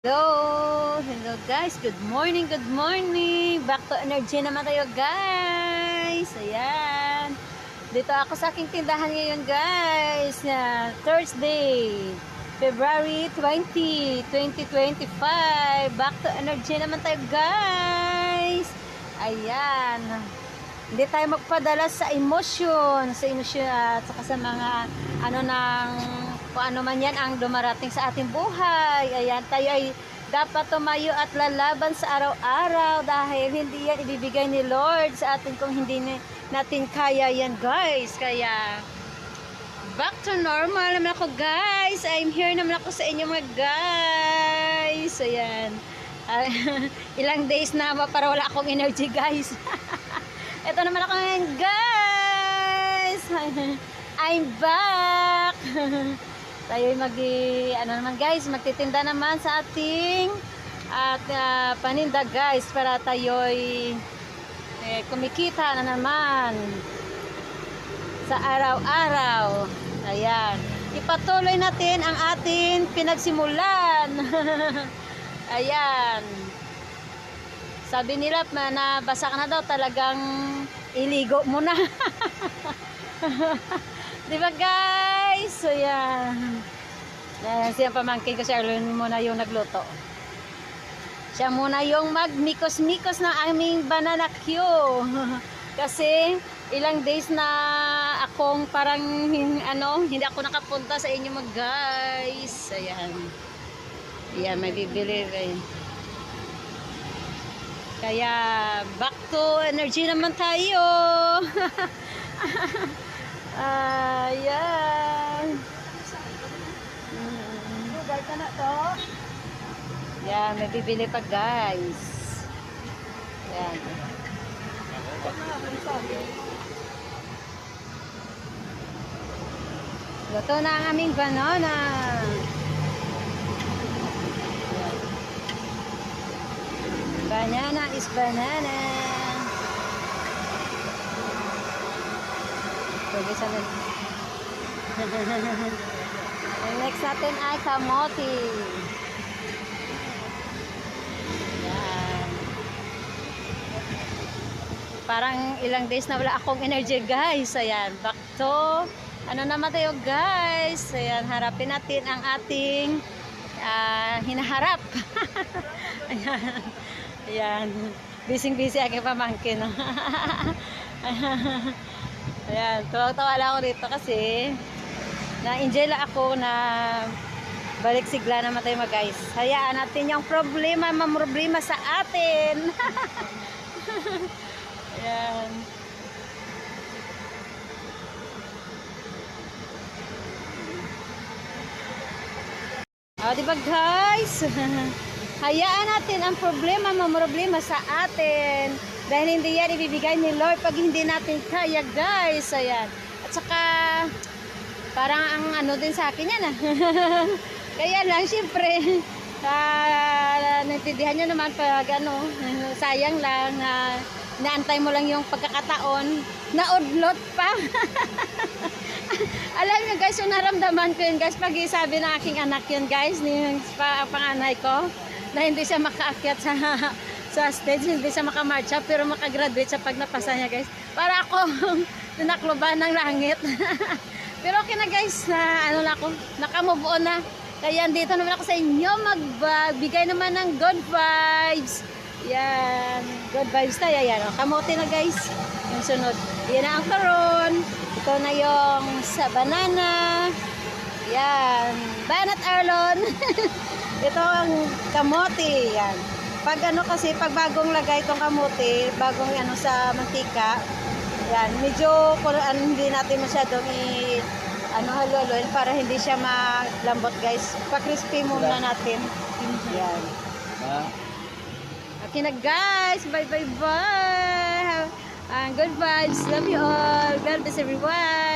Hello! Hello guys! Good morning! Good morning! Back to energy naman tayo guys! Ayan! Dito ako sa aking tindahan ngayon guys! Na Thursday, February 20, 2025! Back to energy naman tayo guys! Ayan! Hindi tayo magpadala sa emotion, sa emosyon at saka sa mga ano ng kung ano man yan ang dumarating sa ating buhay. Ayan, tayo ay dapat tumayo at lalaban sa araw-araw dahil hindi yan ibibigay ni Lord sa atin kung hindi natin kaya yan guys. Kaya back to normal naman ako guys. I'm here naman ako sa inyo mga guys. Ayan. Ah, ilang days na ba para wala akong energy guys. Ito naman ako ngayon guys. I'm back. Tayo mag ano naman guys, magtitinda naman sa ating at ah, paninda guys para tayo'y eh, kumikita na naman sa araw-araw. Ayan. Ipatuloy natin ang ating pinagsimulan. Ayan. Sabi nila na nabasa ka na daw talagang iligo mo na. Di ba guys? So yan. Yan, siya pamangkin ko si Arlene muna yung nagluto. Siya muna yung magmikos-mikos ng aming banana Q. Kasi ilang days na akong parang ano, hindi ako nakapunta sa inyo mag guys. Ayan. Ayan, may bibili rin. Kaya back to energy naman tayo. Ayan. Mm. Lugar ka na to. May bibili pa guys. Yan. Luto na ang aming banana. Banana is banana. Pwede sa Ang next natin ay kamote. Yan. Parang ilang days na wala akong energy guys. Ayan, back to ano naman tayo guys. Ayan, harapin natin ang ating ah, hinaharap. Ayan. Ayan. Busy-busy aking pamangkin. no? Ayan, tuwa-tawa lang ako dito kasi na-enjoy lang ako na balik sigla naman tayo mga guys. Hayaan natin yung problema, mamroblema sa atin. Ayan. O, di ba guys? Hayaan natin ang problema, mamroblema sa atin. Dahil hindi yan ibibigay ni Lord pag hindi natin kaya guys. Ayan. At saka, parang ang ano din sa akin yan ah. Kaya lang, syempre, ah, naintindihan nyo naman pag ano, sayang lang na naantay mo lang yung pagkakataon, naudlot pa. Alam nyo guys, yung naramdaman ko yun guys, pag sabi ng aking anak yun guys, ni pa, panganay ko, na hindi siya makaakyat sa sa stage, hindi siya makamarcha, pero makagraduate siya pag napasa niya guys. Para ako, tinakloban ng langit. pero okay na guys, na ano na ako, nakamove on na. Kaya dito naman ako sa inyo, magbigay naman ng good vibes. Yan, good vibes tayo. Yan, oh, kamote na guys. Yung sunod, yan na ang karon. Ito na yung sa banana. Yan, banat arlon. Ito ang kamote. Yan. Pag ano kasi, pag bagong lagay itong kamote, bagong ano sa mantika, yan, medyo ano, hindi natin masyadong i ano halo-haloin para hindi siya maglambot guys. Pa-crispy muna natin. Yan. Ha? Okay na guys. Bye bye bye. Uh, good vibes. Love you all. God bless everyone.